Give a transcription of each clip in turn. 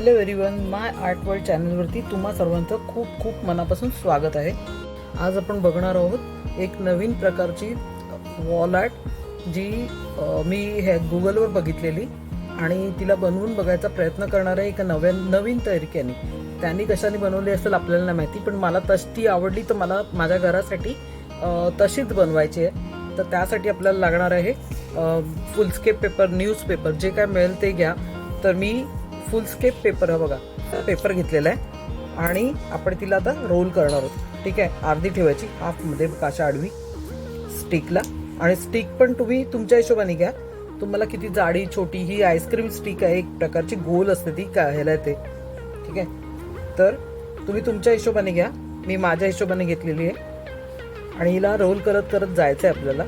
Hello everyone my art world चॅनलवरती तुम्हा सर्वांचं खूप खूप मनापासून स्वागत आहे. आज आपण बघणार आहोत एक नवीन प्रकारची वॉल आर्ट जी मी हे गुगलवर बघितलेली आणि तिला बनवून बघायचा प्रयत्न करणार आहे एका नव्या नवीन तरीक्याने त्यांनी कशाने बनवली असेल आपल्याला नाही माहिती पण मला तशी ती आवडली तर मला माझ्या घरासाठी तशीच बनवायची आहे. तर त्यासाठी आपल्याला लागणार आहे फुलस्केप पेपर न्यूजपेपर जे काय मिळेल ते घ्या. तर मी फुल स्केप पेपर हा बघा. पेपर घेतलेला आहे. आणि आपण तिला आता रोल करणार आहोत. ठीक आहे? अर्धी ठेवायची. हाफमध्ये काशा आडवी. स्टिकला. आणि स्टिक पण तुम्ही तुमच्या हिशोबाने घ्या. तुम्हाला किती जाडी छोटी ही आईस्क्रीम स्टिक आहे. एक प्रकारची गोल असते ती का ह्याला येते ठीक आहे? तर तुम्ही तुमच्या हिशोबाने घ्या. मी माझ्या हिशोबाने घेतलेली आहे. आणि हिला रोल करत करत जायचं आहे आपल्याला.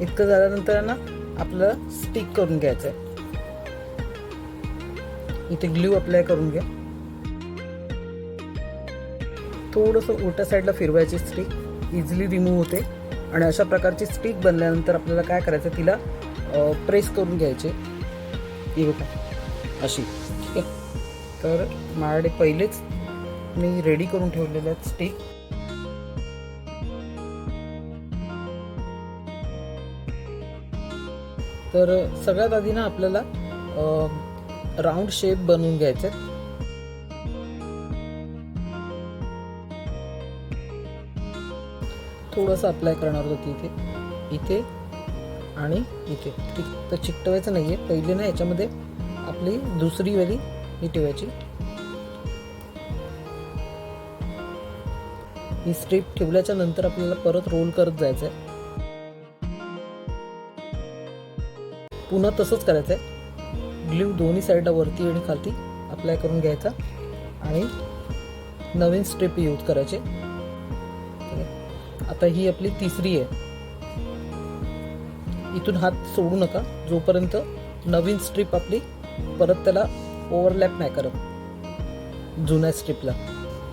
इतकं झाल्यानंतर ना आपलं स्टिक करून घ्यायचं आहे इथे ग्ल्यू अप्लाय करून घ्या थोडंसं उलट्या साईडला फिरवायची स्टिक इझिली रिमूव्ह होते. आणि अशा प्रकारची स्टिक बनल्यानंतर आपल्याला काय करायचं तिला प्रेस करून घ्यायचे. ही बघा अशी. ठीक आहे. तर माझ्याकडे पहिलेच मी रेडी करून ठेवलेले आहेत स्टिक तर सगळ्यात आधी ना आपल्याला राऊंड शेप बनवून घ्यायचे थोडंसं अप्लाय करणार होतं इथे. इथे आणि इथे. ठीक तर चिकटवायचं नाही आहे पहिले ना याच्यामध्ये आपली दुसरी वेली ही ठेवायची. ही स्ट्रीप ठेवल्याच्या नंतर आपल्याला परत रोल करत जायचं आहे पुन्हा तसंच करायचं आहे. ग्ल्यू दोन्ही साईडला वरती आणि खालती अप्लाय करून घ्यायचा. आणि नवीन स्ट्रीप यूज करायचे. आता ही आपली तिसरी आहे. इथून हात सोडू नका. जोपर्यंत नवीन स्ट्रीप आपली परत त्याला ओव्हरलॅप नाही करत. जुन्या स्ट्रीपला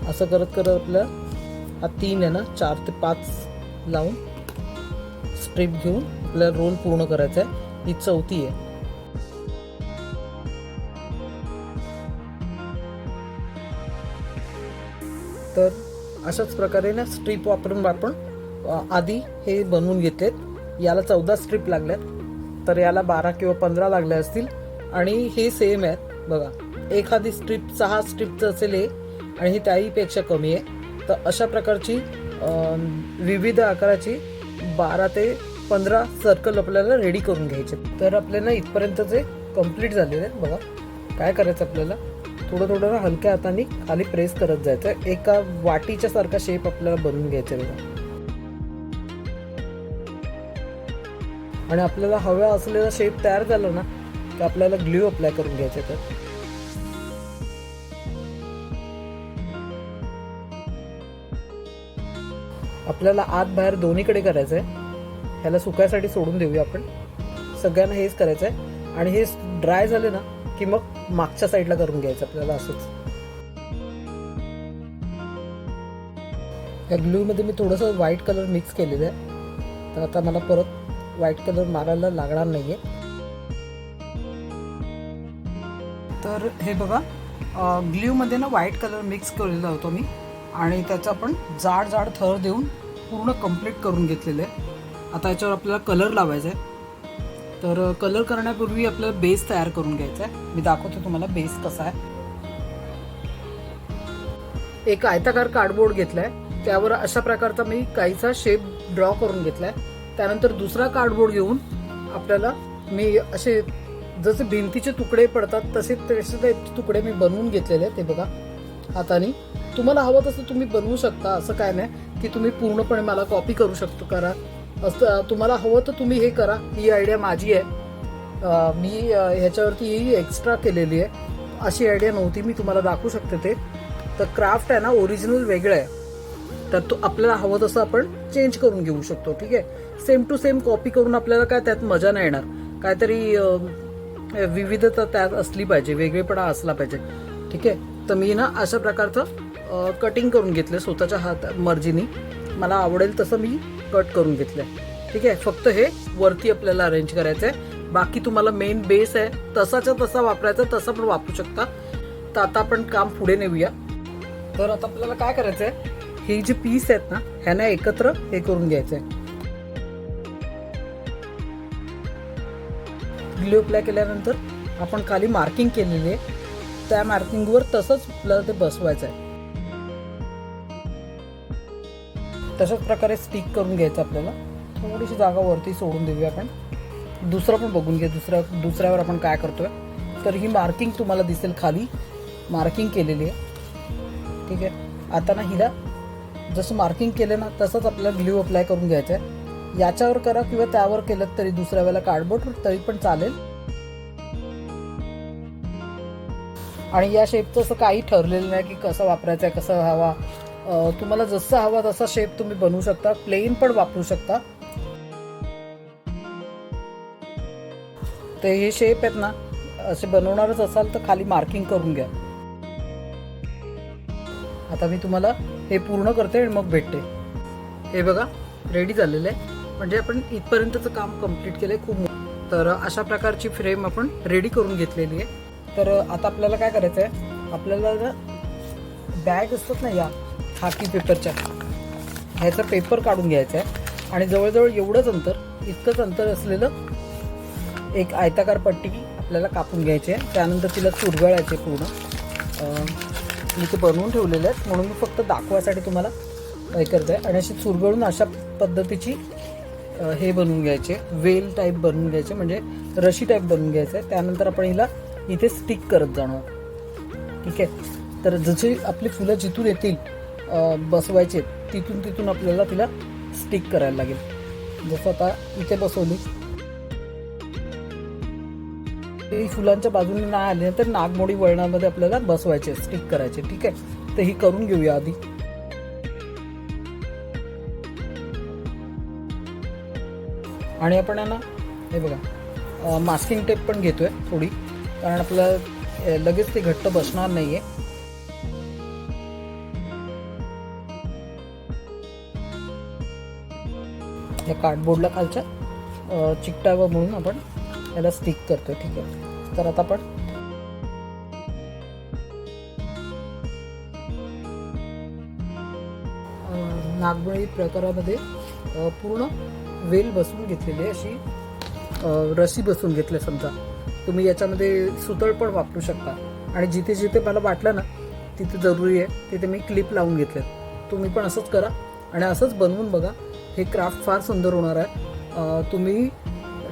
असं करत करत आपल्या हा तीन आहे ना चार ते पाच लावून स्ट्रीप घेऊन आपल्याला रोल पूर्ण करायचा आहे. ही चौथी आहे. तर अशाच प्रकारे ना स्ट्रीप वापरून आपण आधी हे बनवून घेतलेत. याला चौदा स्ट्रीप लागल्यात. तर याला बारा किंवा पंधरा लागल्या असतील. आणि हे सेम आहेत. बघा एखादी स्ट्रीप सहा स्ट्रीपचं असेल हे आणि ही त्याहीपेक्षा कमी आहे. तर अशा प्रकारची विविध आकाराची बारा ते पंधरा सर्कल आपल्याला रेडी करून घ्यायचे. तर आपल्याला इथपर्यंतचे कंप्लीट झालेले आहेत बघा. काय करायचं आपल्याला? थोडं थोडं ना हलक्या हाताने खाली प्रेस करत जायचं. एका वाटीच्या सारखा शेप आपल्याला बनवून घ्यायचा आहे बघा. आणि आपल्याला हव्या असलेला शेप तयार झाला ना की आपल्याला ग्ल्यू अप्लाय करून घ्यायचे तर आपल्याला आत बाहेर दोन्हीकडे करायचं आहे ह्याला सुकायसाठी सोडून देऊया आपण. सगळ्यांना हेच करायचं आहे आणि हे ड्राय झाले ना की मग मागच्या साईडला करून घ्यायचं आपल्याला असंच. या ग्लूमध्ये मी थोडंसं व्हाईट कलर मिक्स केलेलं आहे. तर आता मला परत व्हाईट कलर मारायला लागणार नाही आहे तर हे बघा ग्ल्यूमध्ये ना व्हाईट कलर मिक्स केलेला होतो मी. आणि त्याचा आपण जाड जाड थर देऊन पूर्ण कंप्लीट करून घेतलेलं आहे. आता याच्यावर आपल्याला कलर लावायचा आहे तर कलर करण्यापूर्वी आपल्याला बेस तयार करून घ्यायचा आहे मी दाखवतो तुम्हाला बेस कसा आहे. एक आयताकार कार्डबोर्ड घेतलाय. त्यावर अशा प्रकारचा मी काहीचा शेप ड्रॉ करून घेतलाय. त्यानंतर दुसरा कार्डबोर्ड घेऊन आपल्याला मी असे जसे भिंतीचे तुकडे पडतात तसे तसे ते तुकडे मी बनवून घेतलेले आहेत. ते बघा हाताने. तुम्हाला हवं तसं तुम्ही बनवू शकता. असं काय नाही की तुम्ही पूर्णपणे मला कॉपी करू शकतो. करा. असं तुम्हाला हवं तर तुम्ही हे करा. ही आयडिया माझी आहे. मी ह्याच्यावरती ही एक्स्ट्रा केलेली आहे. अशी आयडिया नव्हती मी तुम्हाला दाखवू शकते ते. तर क्राफ्ट आहे ना ओरिजिनल वेगळं आहे. तर तो आपल्याला हवं तसं आपण चेंज करून घेऊ शकतो ठीक आहे? सेम टू सेम कॉपी करून आपल्याला काय त्यात मजा नाही येणार. काहीतरी विविधता त्यात असली पाहिजे वेगळेपणा असला पाहिजे ठीक आहे? तर मी ना अशा प्रकारचं कटिंग करून घेतलं स्वतःच्या हात मर्जीनी. मला आवडेल तसं मी कट करून घेतलंय. ठीक आहे? फक्त हे वरती आपल्याला अरेंज करायचं आहे बाकी तुम्हाला मेन बेस आहे. तसाच्या तसा वापरायचा तसा पण वापरू शकता. तर आता आपण काम पुढे नेऊया. तर आता आपल्याला काय करायचं आहे हे जे पीस आहेत ना ह्यांना एकत्र हे करून घ्यायचंय. ग्लू अप्लाय केल्यानंतर आपण खाली मार्किंग केलेली आहे. त्या मार्किंगवर तसंच आपल्याला ते बसवायचं आहे तशाच प्रकारे स्टिक करून घ्यायचं आपल्याला. थोडीशी जागा वरती सोडून देऊया आपण. दुसरं पण बघून घ्या दुसऱ्या दुसऱ्यावर आपण काय करतोय. तर ही मार्किंग तुम्हाला दिसेल खाली. मार्किंग केलेली आहे. ठीक आहे? आता ना हिला जसं मार्किंग केलं ना तसंच आपल्याला ग्ल्यू अप्लाय करून घ्यायचं आहे याच्यावर करा किंवा त्यावर केलं तरी दुसऱ्या वेळेला कार्डबोर्ड तरी पण चालेल. आणि या शेपचं असं काही ठरलेलं नाही की कसं वापरायचं आहे कसं हवा तुम्हाला जसा हवा तसा शेप तुम्ही बनवू शकता प्लेन पण वापरू शकता. ते हे शेप आहेत ना असे बनवणारच असाल तर खाली मार्किंग करून घ्या. आता मी तुम्हाला हे पूर्ण करते आणि मग भेटते. हे बघा रेडी झालेलं आहे. म्हणजे आपण इथपर्यंतचं काम कंप्लीट आहे खूप तर अशा प्रकारची फ्रेम आपण रेडी करून घेतलेली आहे. तर आता आपल्याला काय करायचं आहे आपल्याला बॅग असतात ना या खाकी पेपरच्या ह्याचा पेपर काढून घ्यायचा आहे. आणि जवळजवळ एवढंच अंतर इतकंच अंतर असलेलं एक आयताकार पट्टी आपल्याला कापून घ्यायची आहे. त्यानंतर तिला चुरगळायचे पूर्ण. मी ते बनवून ठेवलेले आहेत. म्हणून मी फक्त दाखवायसाठी तुम्हाला हे करते आणि अशी चुरगळून अशा पद्धतीची हे बनवून घ्यायचे. वेल टाईप बनवून घ्यायचे. म्हणजे रशी टाईप बनवून घ्यायचं. आहे त्यानंतर आपण हिला इथे स्टिक करत जाणार. ठीक आहे? तर जशी आपली फुलं जिथून येतील बसवायचे तिथून तिथून आपल्याला तिला स्टिक करायला लागेल. जसं आता इथे बसवली. ते फुलांच्या बाजूने नाही आले तर नागमोडी वळणामध्ये आपल्याला बसवायचे स्टिक करायचे. ठीक आहे? तर ही करून घेऊया आधी. आणि आपण आहे ना हे बघा मास्किंग टेप पण घेतोय थोडी. कारण आपल्याला लगेच ते घट्ट बसणार नाही आहे या कार्डबोर्डला खालच्या चिकटावं म्हणून आपण याला स्टिक करतो ठीक आहे? तर आता आपण अ, नागबळी प्रकारामध्ये पूर्ण वेल बसवून घेतलेली आहे अशी रशी बसवून घेतली समजा. तुम्ही याच्यामध्ये सुतळ पण वापरू शकता. आणि जिथे जिथे मला वाटलं ना तिथे जरुरी आहे तिथे मी क्लिप लावून घेतले तुम्ही पण असंच करा आणि असंच बनवून बघा. हे क्राफ्ट फार सुंदर होणार आहे. तुम्ही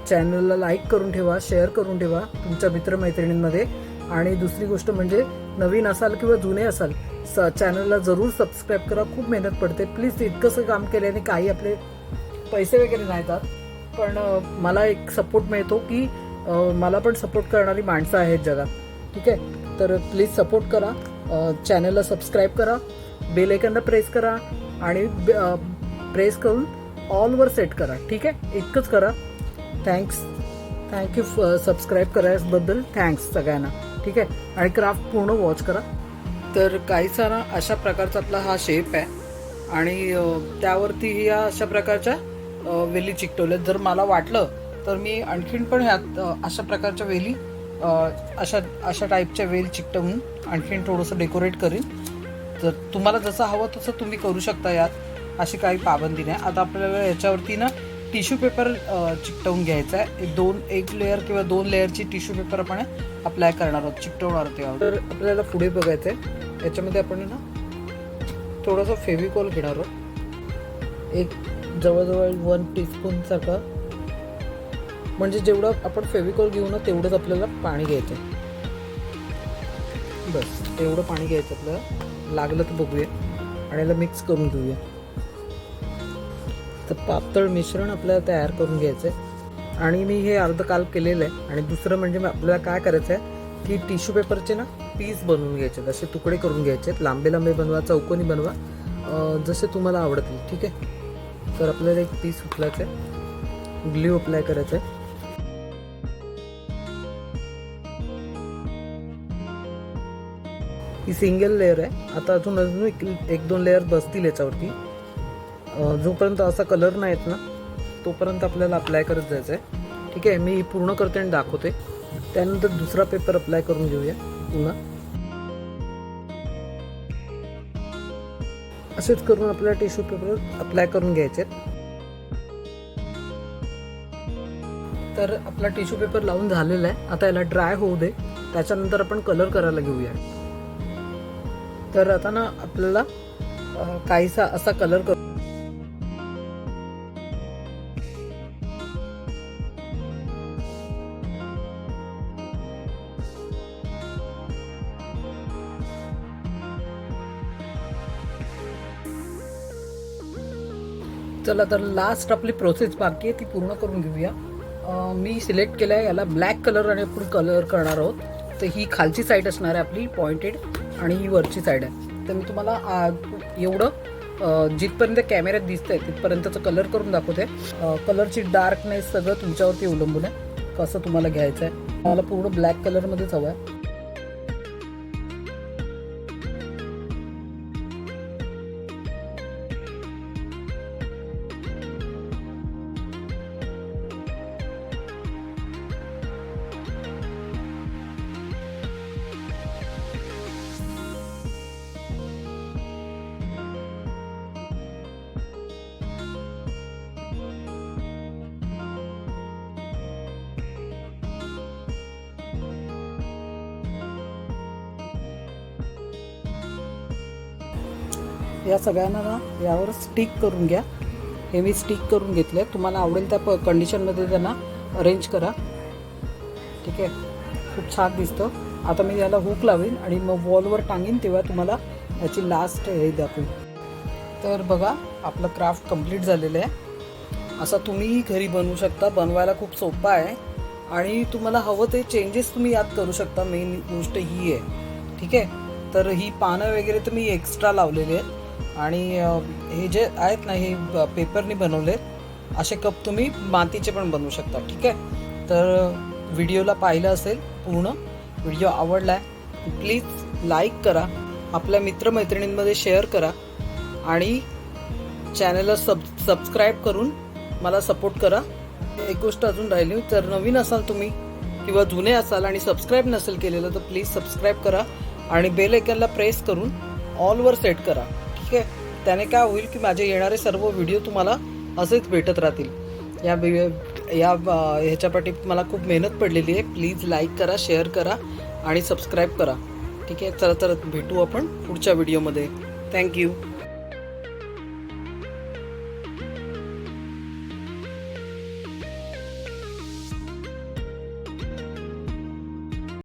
चॅनलला लाईक करून ठेवा शेअर करून ठेवा तुमच्या मित्रमैत्रिणींमध्ये. आणि दुसरी गोष्ट म्हणजे नवीन असाल किंवा जुने असाल स चॅनलला जरूर सबस्क्राईब करा. खूप मेहनत पडते. प्लीज इतकंसं काम केल्याने काही आपले पैसे वगैरे नाही जात. पण मला एक सपोर्ट मिळतो की मला पण सपोर्ट करणारी माणसं आहेत जगात ठीक आहे? तर प्लीज सपोर्ट करा. चॅनलला सबस्क्राईब करा. बेल आयकनला प्रेस करा. आणि प्रेस करून ऑलवर सेट करा ठीक आहे? इतकंच करा. थँक्स थँक्यू सबस्क्राईब करायबद्दल थँक्स सगळ्यांना ठीक आहे? आणि क्राफ्ट पूर्ण वॉच करा. तर काही सारा अशा प्रकारचा आपला हा शेप आहे. आणि त्यावरती ह्या अशा प्रकारच्या वेली चिकटवल्यात जर मला वाटलं तर मी आणखीन पण ह्यात अशा प्रकारच्या वेली अशा अशा टाईपच्या वेल चिकटवून आणखीन थोडंसं डेकोरेट करीन. तर तुम्हाला जसं हवं तसं तुम्ही करू शकता यात. अशी काही पाबंदी नाही. आता आपल्याला याच्यावरती ना टिश्यू पेपर चिकटवून घ्यायचा आहे. दोन एक लेअर किंवा दोन लेअरची टिश्यू पेपर आपण अप्लाय करणार आहोत चिकटवणार आहोत तर आपल्याला पुढे बघायचं आहे. याच्यामध्ये आपण ना थोडंसं फेविकॉल घेणार आहोत. एक जवळजवळ वन टीस्पूनसारखं म्हणजे जेवढं आपण फेविकॉल घेऊ ना तेवढंच आपल्याला पाणी घ्यायचं आहे. बस तेवढं पाणी घ्यायचं आपल्याला. लागलं तर बघूया. आणि याला मिक्स करून घेऊया. तर पातळ मिश्रण आपल्याला तयार करून घ्यायचं आहे. आणि मी हे अर्ध काल केलेलं आहे. आणि दुसरं म्हणजे मग आपल्याला काय करायचं आहे की टिश्यू पेपरचे ना पीस बनवून घ्यायचे असे तुकडे करून घ्यायचे लांबे लांबे बनवा चौकोनी बनवा जसे तुम्हाला आवडतील. ठीक आहे? तर आपल्याला एक पीस उचलायचं आहे. ग्ल्यू अप्लाय करायचं आहे. ही सिंगल लेअर आहे. आता अजून अजून एक एक दोन लेअर बसतील याच्यावरती. जोपर्यंत असा कलर नाही येत ना तोपर्यंत आपल्याला अप्लाय करत जायचं आहे ठीक आहे? मी पूर्ण करते आणि दाखवते. त्यानंतर दुसरा पेपर अप्लाय करून घेऊया पुन्हा. असेच करून आपल्याला टिश्यू पेपर अप्लाय करून घ्यायचे. तर आपला टिश्यू पेपर लावून झालेला आहे. आता याला ड्राय होऊ दे. त्याच्यानंतर आपण कलर करायला घेऊया. तर आता ना आपल्याला काहीसा असा कलर करू चला तर लास्ट आपली प्रोसेस बाकी आहे ती पूर्ण करून घेऊया. मी सिलेक्ट केलं आहे याला ब्लॅक कलर आणि आपण कलर करणार आहोत. तर ही खालची साईड असणार आहे आपली पॉइंटेड आणि ही वरची साईड आहे. तर मी तुम्हाला एवढं जिथपर्यंत कॅमेऱ्यात दिसतंय तिथपर्यंतचं कलर करून दाखवते. कलरची डार्कनेस सगळं तुमच्यावरती अवलंबून आहे. कसं तुम्हाला घ्यायचं आहे मला पूर्ण ब्लॅक कलरमध्येच हवं आहे. या सगळ्यांना ना यावर स्टिक करून घ्या. हे मी स्टिक करून घेतले तुम्हाला आवडेल त्या प कंडिशनमध्ये त्यांना अरेंज करा. ठीक आहे? खूप छान दिसतं. आता मी याला हुक लावीन आणि मग वॉलवर टांगीन तेव्हा तुम्हाला याची लास्ट हे दाखवेन. तर बघा आपलं क्राफ्ट कंप्लीट झालेलं आहे. असं तुम्हीही घरी बनवू शकता. बनवायला खूप सोपं आहे. आणि तुम्हाला हवं ते चेंजेस तुम्ही यात करू शकता. मेन गोष्ट ही आहे. ठीक आहे? तर ही पानं वगैरे तर मी एक्स्ट्रा लावलेली आहेत. आणि हे जे आहेत ना हे पेपरनी बनवले असे कप तुम्ही मातीचे पण बनवू शकता ठीक आहे? तर व्हिडिओला पाहिलं असेल पूर्ण व्हिडिओ आवडला आहे प्लीज लाईक करा आपल्या मित्रमैत्रिणींमध्ये शेअर करा आणि चॅनलला सब सबस्क्राईब करून मला सपोर्ट करा. एक गोष्ट अजून राहिली तर नवीन असाल तुम्ही किंवा जुने असाल आणि सबस्क्राईब नसेल केलेलं तर प्लीज सबस्क्राईब करा आणि बेल आयकनला प्रेस करून ऑलवर सेट करा. ठीक आहे त्याने काय होईल की माझे येणारे सर्व व्हिडिओ तुम्हाला असेच भेटत राहतील. या या ह्याच्यापाठी मला खूप मेहनत पडलेली आहे. प्लीज लाईक करा शेअर करा आणि सबस्क्राईब करा. ठीक आहे? चला तर भेटू आपण पुढच्या व्हिडिओमध्ये थँक्यू